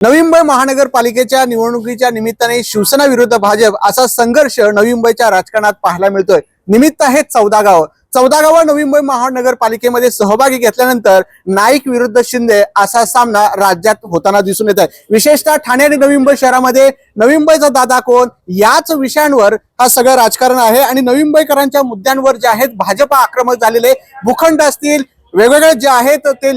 नवी मुंबई महानगरपालिकेच्या निवडणुकीच्या निमित्ताने शिवसेना विरुद्ध भाजप असा संघर्ष नवी मुंबईच्या राजकारणात पाहायला मिळतोय. निमित्त आहे चौदा गावं चौदा गावं नवी मुंबई महानगरपालिकेमध्ये सहभागी घेतल्यानंतर नाईक विरुद्ध शिंदे असा सामना राज्यात होताना दिसून येत आहे. विशेषतः ठाणे आणि नवी मुंबई शहरामध्ये नवी मुंबईचा दादा कोण याच विषयांवर हा सगळं राजकारण आहे आणि नवी मुंबईकरांच्या मुद्द्यांवर जे आहेत भाजप आक्रमक झालेले भूखंड असतील वेगवेगळे जे आहेत ते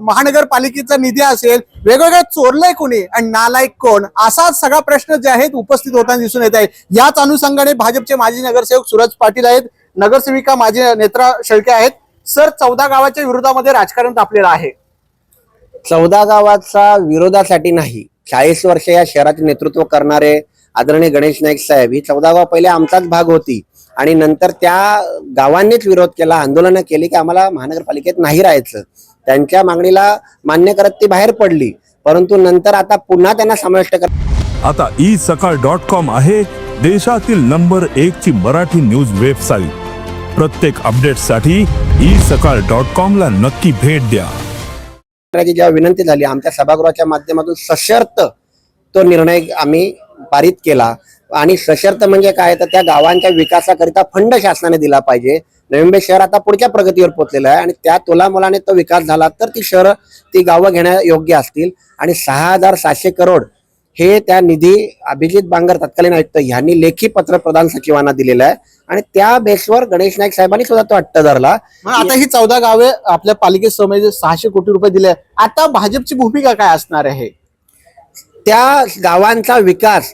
महानगरपालिकेचा निधी असेल वेगवेगळ्या चोरलंय कोणी आणि नालायक कोण? असा सगळा प्रश्न जे आहेत उपस्थित होताना दिसून येत आहे. याच अनुषंगाने भाजपचे माजी नगरसेवक सूरज पाटील आहेत. नगरसेविका माजी नेत्रा शेळके आहेत. सर चौदा गावाच्या विरोधामध्ये राजकारण तापलेलं आहे. चौदा गावाचा विरोधासाठी नाही. चाळीस वर्ष या शहराचे नेतृत्व करणारे आदरणीय गणेश नाईक साहेब ही चौदा गाव पहिले आमचाच भाग होती. आणि नंतर त्या गावांनीच विरोध केला आंदोलनं केली की आम्हाला महानगरपालिकेत नाही राहायचं. त्यांच्या मागणीला मान्य करत ती बाहेर पडली. परंतु नंतर आता पुन्हा त्यांना समाविष्ट कर आता ई सकाळ डॉट कॉम आहे देशातील नंबर एक ची मराठी न्यूज वेबसाईट प्रत्येक अपडेटसाठी ई सकाळ डॉट कॉम ला नक्की भेट द्या. जेव्हा विनंती झाली आमच्या सभागृहाच्या माध्यमातून सशर्त तो निर्णय आम्ही पारित केला. आणि सशर्त म्हणजे काय? तर त्या गावांच्या विकासाकरिता फंड शासनाने दिला पाहिजे. नवी शहर आता पुढच्या प्रगतीवर पोहोचलेलं आहे आणि त्या तोलामोलाने तो विकास झाला तर ती शहरं ती गावं घेण्या योग्य असतील. आणि सहा हजार सातशे करोड हे त्या निधी अभिजित बांगर तत्कालीन आयुक्त यांनी लेखी पत्र प्रधान सचिवांना दिलेलं आहे. आणि त्या बेसवर गणेश नाईक साहेबांनी सुद्धा तो अट्ट धरला. आता ही चौदा गावे आपल्या पालिकेसमोर सहाशे कोटी रुपये दिले आता भाजपची भूमिका काय असणार आहे? त्या गावांचा विकास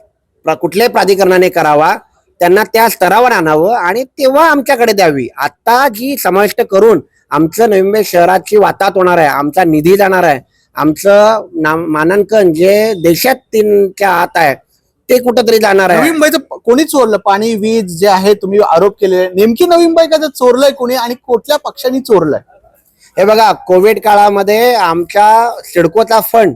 कुठल्याही प्राधिकरणाने करावा त्यांना त्या स्तरावर आणावं आणि तेव्हा आमच्याकडे द्यावी. आता जी समाविष्ट करून आमचं नवी मुंबई शहराची वातात होणार आहे आमचा निधी जाणार आहे आमचं मानांकन जे देशात तीनच्या आत आहे ते कुठंतरी जाणार नवी आहे मुंबईचं कोणी चोरलं? पाणी वीज जे आहे तुम्ही आरोप केले. नेमकी नवी मुंबई का चोरलंय कोणी आणि कुठल्या पक्षांनी चोरलंय? हे बघा कोविड काळामध्ये आमच्या सिडकोचा फंड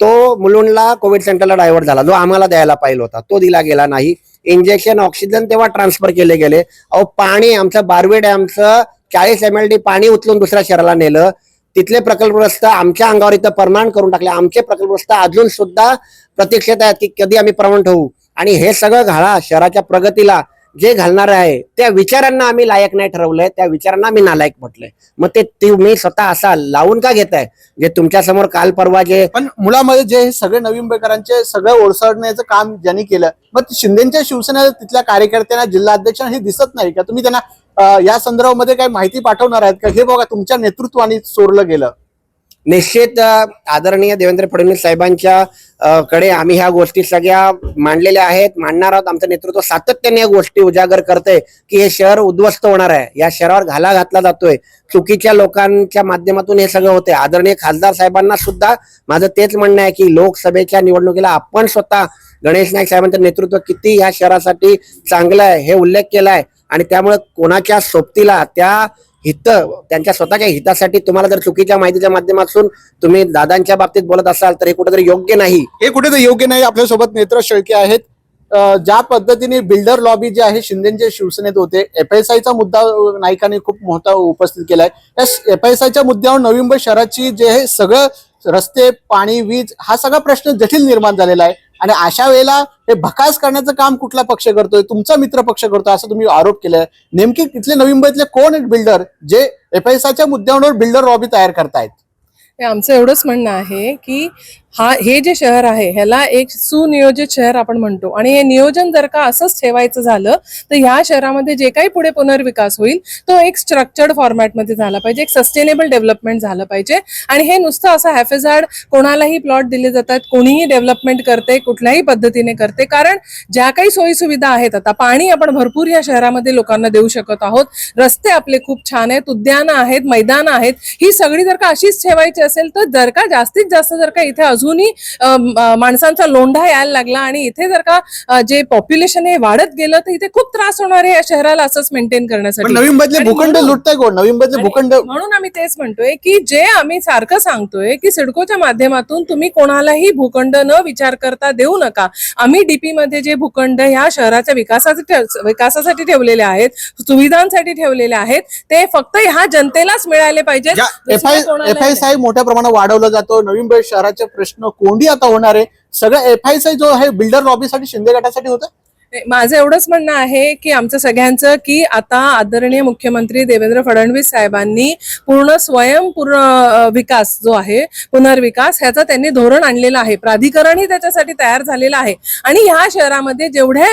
तो मुलुंडला कोविड सेंटरला डायव्हर्ट झाला. जो आम्हाला द्यायला पाहिजे होता. तो दिला गेला नाही. इंजेक्शन ऑक्सिजन तेव्हा ट्रान्सफर केले गेले. अहो पाणी आमचं बारवे डॅमचं चाळीस एम एल डी पाणी उचलून दुसऱ्या शहराला नेलं. तिथले प्रकल्पग्रस्त आमच्या अंगावर इथं परमाण करून टाकले. आमचे प्रकल्पग्रस्त अजून सुद्धा प्रतीक्षेत आहेत की कधी आम्ही प्रमाण ठेवू? आणि हे सगळं घाला. शहराच्या प्रगतीला जे घालणार आहे त्या विचारांना आम्ही लायक नाही ठरवलंय त्या विचारांना आम्ही नालायक म्हटलंय. मग ते तुम्ही स्वतः असा लावून का घेताय? जे तुमच्यासमोर काल परवा जे पण मुलामध्ये जे हे सगळे नवी मुंबईकरांचे सगळं ओळसडण्याचं काम ज्यांनी केलं मग शिंदेच्या शिवसेना तिथल्या कार्यकर्त्यांना जिल्हाध्यक्ष हे दिसत नाही का? तुम्ही त्यांना या संदर्भामध्ये काही माहिती पाठवणार आहेत का? हे बघा तुमच्या नेतृत्वाने चोरलं गेलं. निश्चित आदरणीय देवेंद्र फडणवीस साहेबांच्या कडे आम्ही ह्या गोष्टी सगळ्या मांडलेल्या आहेत. मांडणार आहोत. आमचं नेतृत्व सातत्याने या गोष्टी उजागर करते की हे शहर उद्ध्वस्त होणार आहे. या शहरावर घाला घातला जातोय. चुकीच्या लोकांच्या माध्यमातून हे सगळं होते आदरणीय खासदार साहेबांना सुद्धा माझं तेच म्हणणं आहे की लोकसभेच्या निवडणुकीला आपण स्वतः गणेश नाईक साहेबांचं नेतृत्व किती ह्या शहरासाठी चांगलं आहे हे उल्लेख केलाय. आणि त्यामुळे कोणाच्या सोबतीला त्या हित त्यांच्या स्वतःच्या हितासाठी तुम्हाला जर चुकीच्या माहितीच्या माध्यमातून तुम्ही दादांच्या बाबतीत बोलत असाल तर हे कुठेतरी योग्य नाही. हे कुठेतरी योग्य नाही. आपल्यासोबत नेत्र शेळके आहेत. ज्या पद्धतीने बिल्डर लॉबी जे आहे शिंदेचे शिवसेनेत होते एफ एस आयचा मुद्दा नायकांनी नाईकांनी खूप मोठा उपस्थित केलाय. या एफ एस आयच्या मुद्द्यावर नवी मुंबई शहराची जे हे सगळं रस्ते पाणी वीज हा सगळा प्रश्न जटिल निर्माण झालेला आहे. आणि अशा वेळेला हे भकास करण्याचं काम कुठला पक्ष करतोय? तुमचा मित्र पक्ष करतोय असं तुम्ही आरोप केलाय. नेमके तिथले नवी मुंबईतले कोण आहेत बिल्डर जे एफ एस आयच्या मुद्द्यावर बिल्डर लॉबी तयार करतायत? आमचं एवढंच म्हणणं आहे की हा हे जे शहर आहे ह्याला एक सुनियोजित शहर आपण म्हणतो. आणि हे नियोजन जर का असंच ठेवायचं झालं तर ह्या शहरामध्ये जे काही पुढे पुनर्विकास होईल तो एक स्ट्रक्चर्ड फॉर्मॅटमध्ये झाला पाहिजे एक सस्टेनेबल डेव्हलपमेंट झालं पाहिजे. आणि हे नुसतं असं हॅफेझार्ड कोणालाही प्लॉट दिले जातात कोणीही डेव्हलपमेंट करते कुठल्याही पद्धतीने करते. कारण ज्या काही सोयीसुविधा आहेत आता पाणी आपण भरपूर या शहरामध्ये लोकांना देऊ शकत आहोत. रस्ते आपले खूप छान आहेत उद्यानं आहेत मैदानं आहेत ही सगळी जर का अशीच ठेवायची असेल तर जर का जास्तीत जास्त जर का इथे अजूनही माणसांचा लोंढा यायला लागला आणि इथे जर का जे पॉप्युलेशन हे वाढत गेलं तर इथे खूप त्रास होणार आहे या शहराला असंच मेंटेन करण्यासाठी. नवी मुंबईतले आणि भूखंड लुटताय कोण? नवी मुंबईतले आणि भूखंड म्हणून आम्ही तेच म्हणतोय की जे आम्ही सारखं सांगतोय की सिडकोच्या माध्यमातून तुम्ही कोणालाही भूखंड न विचार करता देऊ नका. आम्ही डीपी मध्ये जे भूखंड ह्या शहराच्या विकासासाठी विकासासाठी ठेवलेले आहेत सुविधांसाठी ठेवलेले आहेत ते फक्त ह्या जनतेलाच मिळाले पाहिजेत. F I. साहेब मोठ्या मोठ्या प्रमाणात वाढवलं जातो. नवी मुंबई शहराचे प्रश्न कोंडी आता होणार आहे. सगळं एफ आय जो आहे बिल्डर लॉबीसाठी शिंदे गटासाठी होतं? माझं एवढंच म्हणणं आहे की आमचं सगळ्यांचं की आता आदरणीय मुख्यमंत्री देवेंद्र फडणवीस साहेबांनी पूर्ण स्वयंपूर्ण विकास जो आहे पुनर्विकास ह्याचं त्यांनी धोरण आणलेलं आहे. प्राधिकरणही त्याच्यासाठी तयार झालेलं आहे. आणि ह्या शहरामध्ये जेवढे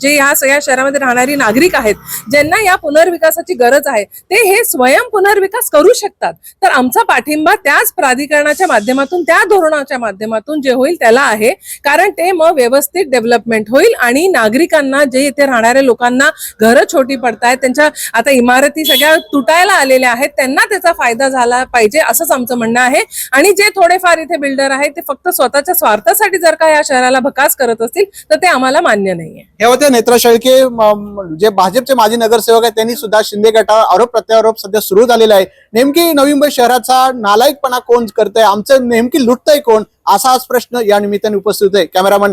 जे ह्या सगळ्या शहरामध्ये राहणारी नागरिक आहेत ज्यांना या पुनर्विकासाची गरज आहे ते हे स्वयं पुनर्विकास करू शकतात. तर आमचा पाठिंबा त्याच प्राधिकरणाच्या माध्यमातून त्या धोरणाच्या माध्यमातून जे होईल त्याला आहे. कारण ते मग व्यवस्थित डेव्हलपमेंट होईल आणि नागरिकांना जे इथे राहणाऱ्या लोकांना घरं छोटी पडतायत त्यांच्या आता इमारती सगळ्या तुटायला आलेल्या आहेत त्यांना त्याचा फायदा झाला पाहिजे असंच आमचं म्हणणं आहे. आणि जे थोडेफार इथे बिल्डर आहेत ते फक्त स्वतःच्या स्वार्थासाठी जर का या शहराला भकास करत असतील तर ते आम्हाला मान्य नाहीये. हे होते नेत्र शेळके जे भाजपचे माजी नगरसेवक आहेत त्यांनी सुद्धा शिंदे गटावर आरोप प्रत्यारोप सध्या सुरू झालेला आहे. नेमकी नवी मुंबई शहराचा नालायकपणा कोण करतंय? आमचं नेमकी लुटतंय कोण? असा प्रश्न या निमित्ताने उपस्थित आहे कॅमेरामन